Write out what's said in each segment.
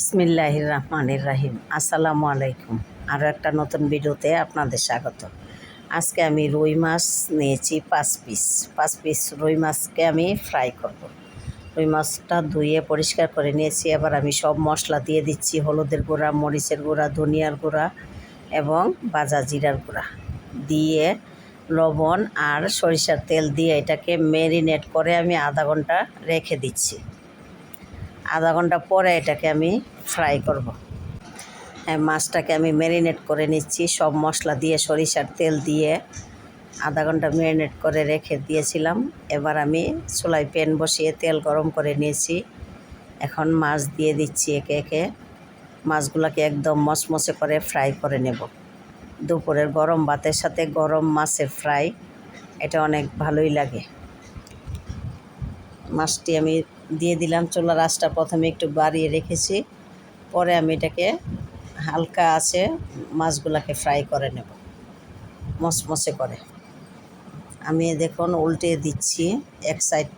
বিসমিল্লাহির রহমানির রাহিম আসসালামু আলাইকুম আরও একটা নতুন ভিডিওতে আপনাদের স্বাগত। আজকে আমি রুই মাছ নিয়েছি পাঁচ পিস। পাঁচ পিস রুই মাছকে আমি ফ্রাই করব। রুই মাছটা ধুয়ে পরিষ্কার করে নিয়েছি। এবার আমি সব মশলা দিয়ে দিচ্ছি। হলুদের গুঁড়া, মরিচের গুঁড়া, ধনিয়ার গুঁড়া এবং বাজা জিরার গুঁড়া। দিয়ে লবণ আর সরিষার তেল দিয়ে এটাকে ম্যারিনেট করে আমি আধা ঘণ্টা রেখে দিচ্ছি। আধা ঘণ্টা পরে এটাকে আমি ফ্রাই করব। হ্যাঁ মাছটাকে আমি ম্যারিনেট করে নিচ্ছি। সব মশলা দিয়ে, সরিষার তেল দিয়ে আধা ঘণ্টা ম্যারিনেট করে রেখে দিয়েছিলাম। এবার আমি চুলায় প্যান বসিয়ে তেল গরম করে নিয়েছি। এখন মাছ দিয়ে দিচ্ছি একে একে। মাছগুলোকে একদম মচমচে করে ফ্রাই করে নেব। দুপুরের গরম ভাতের সাথে গরম মাছের ফ্রাই, এটা অনেক ভালোই লাগে। মাছটি আমি দিয়ে দিলাম। চুলার আঁচটা প্রথমে একটু বাড়িয়ে রেখেছি। পরে আমি এটাকে হালকা আছে মাছগুলোকে ফ্রাই করে নেব। মচমচে করে। আমি দেখুন উল্টে দিচ্ছি। এক সাইড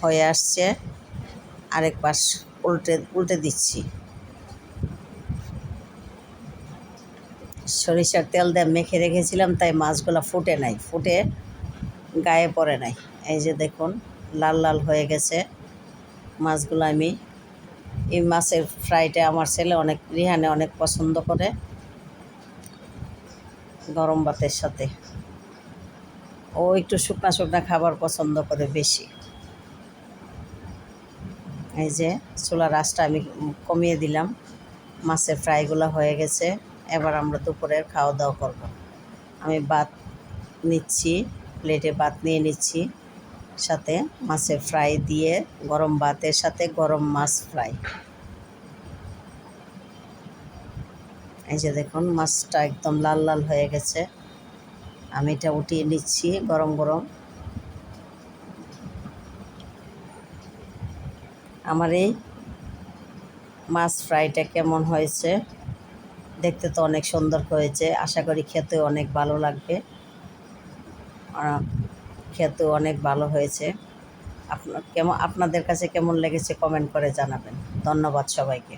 হয়ে আসছে। আরেক পাশ উল্টে উল্টে দিচ্ছি। সরিষার তেল দিয়ে মেখে রেখেছিলাম, তাই মাছগুলো ফুটে নাই। ফুটে গায়ে পড়ে নাই। এই যে দেখুন। লাল লাল হয়ে গেছে মাছগুলো আমি। এই মাছের ফ্রাইটা আমার ছেলে অনেক, রিহানে অনেক পছন্দ করে গরম ভাতের সাথে। ও একটু শুকনা শুকনা খাবার পছন্দ করে বেশি। এই যে চুলার আঁচটা আমি কমিয়ে দিলাম, মাছের ফ্রাইগুলো হয়ে গেছে। এবার আমরা দুপুরের খাওয়া দাওয়া করব। আমি ভাত নিচ্ছি, প্লেটে ভাত নিয়ে নিচ্ছি। সাথে মাছের ফ্রাই দিয়ে গরম ভাতের সাথে গরম মাছ ফ্রাই। এই যে দেখুন, মাছটা একদম লাল লাল হয়ে গেছে। আমি এটা উঠিয়ে নিচ্ছি গরম গরম। আমার এই মাছ ফ্রাইটা কেমন হয়েছে দেখতে তো অনেক সুন্দর হয়েছে। আশা করি খেতে অনেক ভালো লাগবে। খেতেও অনেক ভালো হয়েছে। আপনার কেমন, আপনাদের কাছে কেমন লেগেছে কমেন্ট করে জানাবেন। ধন্যবাদ সবাইকে।